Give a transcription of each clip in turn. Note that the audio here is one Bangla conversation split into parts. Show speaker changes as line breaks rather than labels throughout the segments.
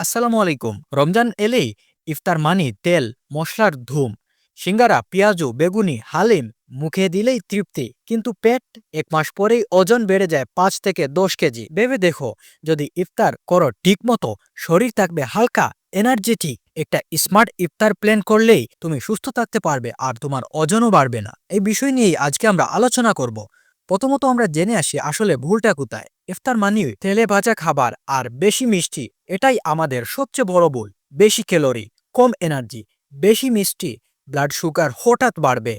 আসসালামু আলাইকুম। রমজান এলেই ইফতার মানি, তেল, মশলার ধুম, সিঙ্গারা, পেঁয়াজু, বেগুনি, হালিম মুখে দিলেই তৃপ্তি। কিন্তু পেট এক মাস পরেই ওজন বেড়ে যায় পাঁচ থেকে দশ কেজি। ভেবে দেখো, যদি ইফতার করো ঠিকমতো, শরীর থাকবে হালকা এনার্জেটিক একটা স্মার্ট ইফতার প্ল্যান করলেই তুমি সুস্থ থাকতে পারবে আর তোমার ওজনও বাড়বে না। এই বিষয় নিয়েই আজকে আমরা আলোচনা করব। প্রথমত আমরা জেনে আসি আসলে ভুলটা কোথায়। ইফতার মানি তেলে ভাজা খাবার আর বেশি মিষ্টি, এটাই আমাদের সবচেয়ে বড় ভুল। বেশি ক্যালোরি, কম এনার্জি, বেশি মিষ্টি, ব্লাড সুগার হঠাৎ বাড়বে,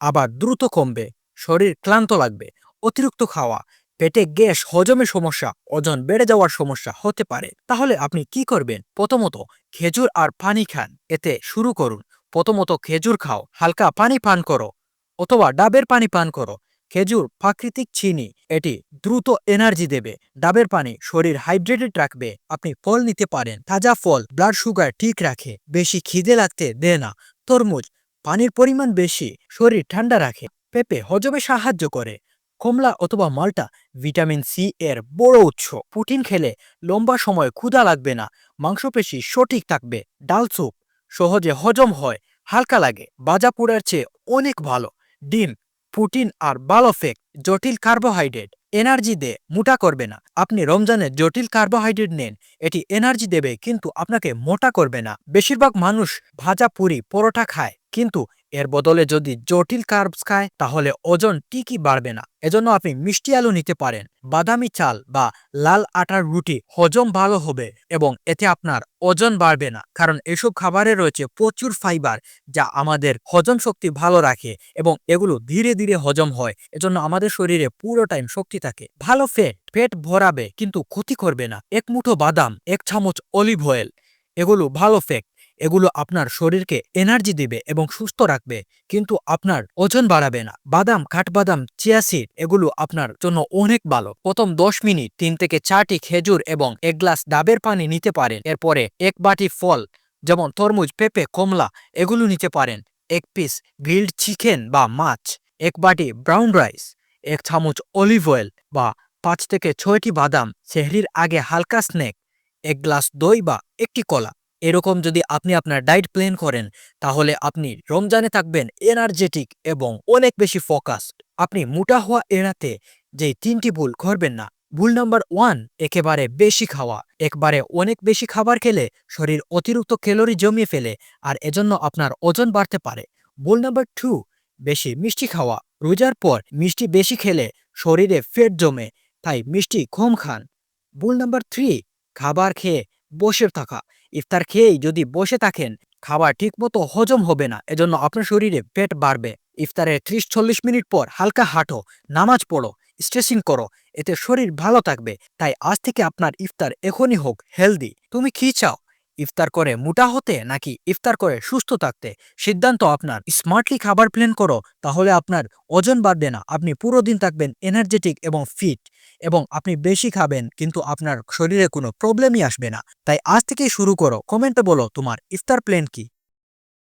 আবার দ্রুত কমবে, শরীর ক্লান্ত লাগবে, অতিরিক্ত খাওয়া, পেটে গ্যাস, হজমে সমস্যা, ওজন বেড়ে যাওয়ার সমস্যা হতে পারে। তাহলে আপনি কি করবেন? প্রথমত খেজুর আর পানি খান, এতে শুরু করুন। প্রথমত খেজুর খাও, হালকা পানি পান করো, অথবা ডাবের পানি পান করো। খেজুর, প্রাকৃতিক চিনি, এটি দ্রুত এনার্জি দেবে, ডাবের পানি শরীর হাইড্রেটেড রাখবে, আপনি ফল নিতে পারেন। তাজা ফল, ব্লাড সুগার ঠিক রাখে, বেশি খিদে লাগতে দেয় না। তরমুজ, পানির পরিমাণ বেশি, শরীর ঠান্ডা রাখে, পেঁপে হজমে সাহায্য করে। কমলা অথবা মালটা ভিটামিন সি এর বড় উৎস। প্রোটিন খেলে লম্বা সময় ক্ষুধা লাগবে না, মাংসপেশি সঠিক থাকবে, ডাল স্যুপ সহজে হজম হয়, হালকা লাগে বাজা পোড়ার চেয়ে অনেক ভালো, ডিম প্রোটিন আর বালোফেক জটিল কার্বোহাইড্রেট। এনার্জি দে, মোটা করবে না। আপনি রমজানে জটিল কার্বোহাইড্রেট নেন, এটি এনার্জি দেবে, কিন্তু আপনাকে মোটা করবে না। বেশিরভাগ মানুষ ভাজা পুরি, পরোটা খায়। কিন্তু এর বদলে যদি জটিল কার্বস খায়, তাহলে ওজন ঠিকই বাড়বে না। এজন্য আপনি মিষ্টি আলু নিতে পারেন, বাদামি চাল বা লাল আটার রুটি হজম ভালো হবে এবং এতে আপনার ওজন বাড়বে না। কারণ এসব খাবারে রয়েছে প্রচুর ফাইবার যা আমাদের হজম শক্তি ভালো রাখে এবং এগুলো ধীরে ধীরে হজম হয়। এজন্য আমাদের শরীরে পুরো টাইম শক্তি থাকে। ভালো ফেট পেট ভরাবে কিন্তু ক্ষতি করবে না। এক মুঠো বাদাম, এক চামচ অলিভ অয়েল, এগুলো ভালো ফেক এগুলো আপনার শরীরকে এনার্জি দিবে এবং সুস্থ রাখবে, কিন্তু আপনার ওজন বাড়াবে না। বাদাম, কাঠবাদাম চিয়াসিড এগুলো আপনার জন্য অনেক ভালো। প্রথম দশ মিনিট তিন থেকে চারটি খেজুর এবং এক গ্লাস ডাবের পানি নিতে পারেন। এরপরে এক বাটি ফল, যেমন তরমুজ, পেঁপে, কমলা, এগুলো নিতে পারেন। এক পিস গ্রিল্ড চিকেন বা মাছ, এক বাটি ব্রাউন রাইস এক চামচ অলিভ অয়েল বা পাঁচ থেকে ছয়টি বাদাম, সেহরির আগে হালকা স্ন্যাক এক গ্লাস দই বা একটি কলা। এরকম যদি আপনি আপনার ডায়েট প্ল্যান করেন, তাহলে আপনি রমজানে থাকবেন এনার্জেটিক এবং অনেক বেশি ফোকাসড আপনি মোটা হওয়া এড়াতে যে তিনটি ভুল করবেন না। ভুল নাম্বার ওয়ান একেবারে বেশি খাওয়া। একবারে অনেক বেশি খাবার খেলে শরীর অতিরিক্ত ক্যালোরি জমিয়ে ফেলে আর এজন্য আপনার ওজন বাড়তে পারে। ভুল নাম্বার টু বেশি মিষ্টি খাওয়া। রোজার পর মিষ্টি বেশি খেলে শরীরে ফেট জমে, তাই মিষ্টি কম খান। ভুল নাম্বার থ্রি খাবার খেয়ে বসে থাকা। ইফতার খেয়েই যদি বসে থাকেন, খাবার ঠিকমতো হজম হবে না, এজন্য আপনার শরীরে পেট বাড়বে। ইফতারের ত্রিশ চল্লিশ মিনিট পর হালকা হাঁটো, নামাজ পড়ো স্ট্রেচিং করো, এতে শরীর ভালো থাকবে। তাই আজ থেকে আপনার ইফতার এখনই হোক হেলদি তুমি কি চাও, ইফতার করে মোটা হতে নাকি ইফতার করে সুস্থ থাকতে? সিদ্ধান্ত আপনার। স্মার্টলি খাবার প্ল্যান করো, তাহলে আপনার ওজন বাড়বে না। আপনি পুরো দিন থাকবেন এনার্জেটিক এবং ফিট এবং আপনি বেশি খাবেন, কিন্তু আপনার শরীরে কোনো প্রবলেমই আসবে না। তাই আজ থেকেই শুরু করো। কমেন্টে বলো তোমার ইফতার প্ল্যান কি?